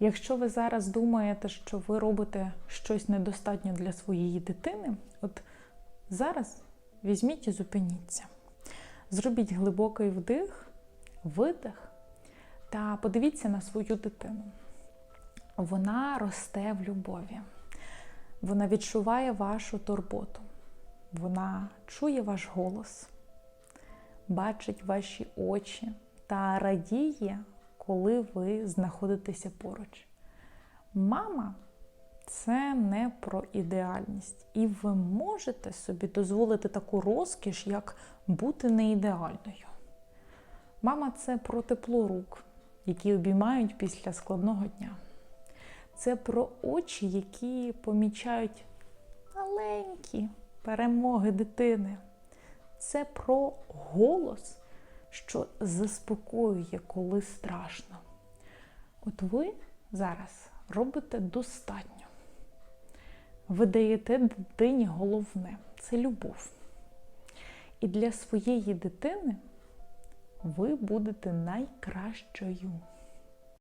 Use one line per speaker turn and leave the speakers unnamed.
Якщо ви зараз думаєте, що ви робите щось недостатньо для своєї дитини, от зараз візьміть і зупиніться. Зробіть глибокий вдих, видих та подивіться на свою дитину. Вона росте в любові, вона відчуває вашу турботу, вона чує ваш голос, бачить ваші очі та радіє, коли ви знаходитеся поруч. Мама це не про ідеальність, і ви можете собі дозволити таку розкіш, як бути неідеальною. Мама це про тепло рук, які обіймають після складного дня. Це про очі, які помічають маленькі перемоги дитини. Це про голос, що заспокоює, коли страшно. От ви зараз робите достатньо. Ви даєте дитині головне це любов. І для своєї дитини ви будете найкращою.